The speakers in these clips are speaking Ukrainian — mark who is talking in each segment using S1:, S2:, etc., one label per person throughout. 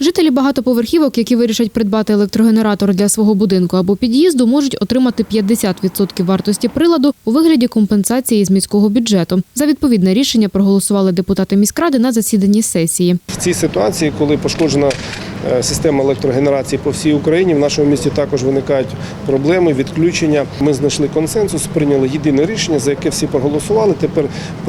S1: Жителі багатоповерхівок, які вирішать придбати електрогенератор для свого будинку або під'їзду, можуть отримати 50% вартості приладу у вигляді компенсації з міського бюджету. За відповідне рішення проголосували депутати міськради на засіданні сесії.
S2: В цій ситуації, коли пошкоджена е, система електрогенерації по всій Україні, в нашому місті також виникають проблеми, відключення. Ми знайшли консенсус, прийняли єдине рішення, за яке всі проголосували. Тепер,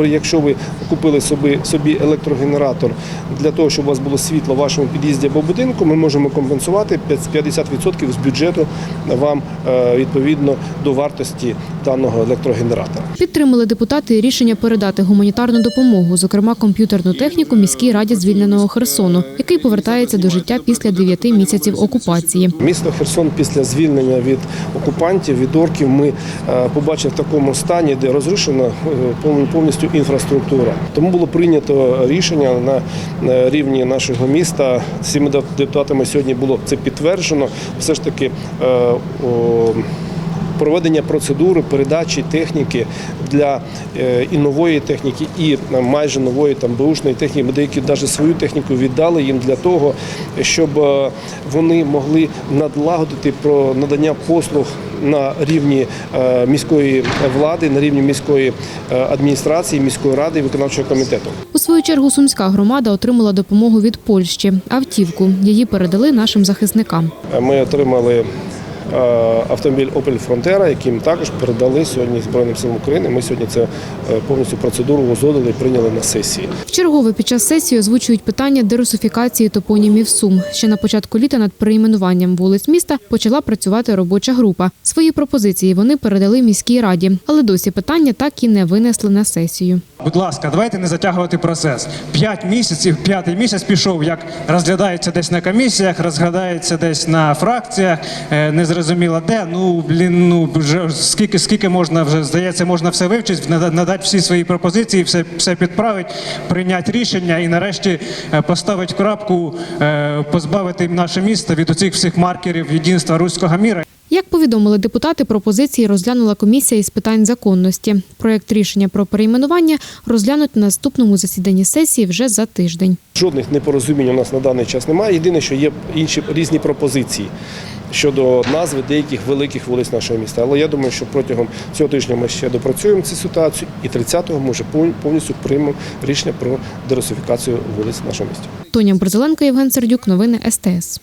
S2: якщо ви купили собі, собі електрогенератор для того, щоб у вас було світло в вашому під'їзді або будинку, ми можемо компенсувати 50% з бюджету вам е, відповідно до вартості даного електрогенератора.
S1: Підтримали депутати рішення передати гуманітарну допомогу, зокрема комп'ютерну техніку міській раді звільненого Херсону, який повертається до життя після 9 місяців окупації.
S2: Місто Херсон після звільнення від окупантів, від орків, ми е, побачили в такому стані, де розрушена е, повністю інфраструктура. Тому було прийнято рішення на е, рівні нашого міста. Всіми депутатами сьогодні було це підтверджено. Все ж таки. Проведення процедури передачі техніки для е, і нової техніки, і е, майже нової там беушної техніки. Ми деякі навіть свою техніку віддали їм для того, щоб е, вони могли надлагодити про надання послуг на рівні міської влади, на рівні міської адміністрації, міської ради і виконавчого комітету.
S1: У свою чергу сумська громада отримала допомогу від Польщі автівку. Її передали нашим захисникам.
S2: Ми отримали автомобіль Opel Frontera, який ми також передали сьогодні Збройним силам України. Ми сьогодні це е, повністю процедуру узгодили і прийняли на сесії.
S1: Вчергове під час сесії озвучують питання дерусифікації топонімів Сум. Ще на початку літа над перейменуванням вулиць міста почала працювати робоча група. Свої пропозиції вони передали міській раді, але досі питання так і не винесли на сесію.
S3: Будь ласка, давайте не затягувати процес. П'ять місяців, п'ятий місяць пішов, як розглядається десь на комісіях, розглядається десь на фракціях, е, незрозуміло де. Ну блін, ну вже скільки, скільки можна вже здається, можна все вивчити, нада- надати всі свої пропозиції, все, все підправити, прийняти рішення і нарешті е, поставити крапку, е, позбавити наше місто від оцих всіх маркерів єдинства руського міра.
S1: Як повідомили депутати, пропозиції розглянула комісія із питань законності. Проєкт рішення про перейменування розглянуть на наступному засіданні сесії вже за тиждень.
S2: Жодних непорозумінь у нас на даний час немає. Єдине, що є інші різні пропозиції щодо назви деяких великих вулиць нашого міста. Але я думаю, що протягом цього тижня ми ще допрацюємо цю ситуацію, і 30-го ми вже повністю приймемо рішення про деросифікацію вулиць нашого міста.
S1: Тоня Борзеленко, Євген Сердюк. Новини СТС.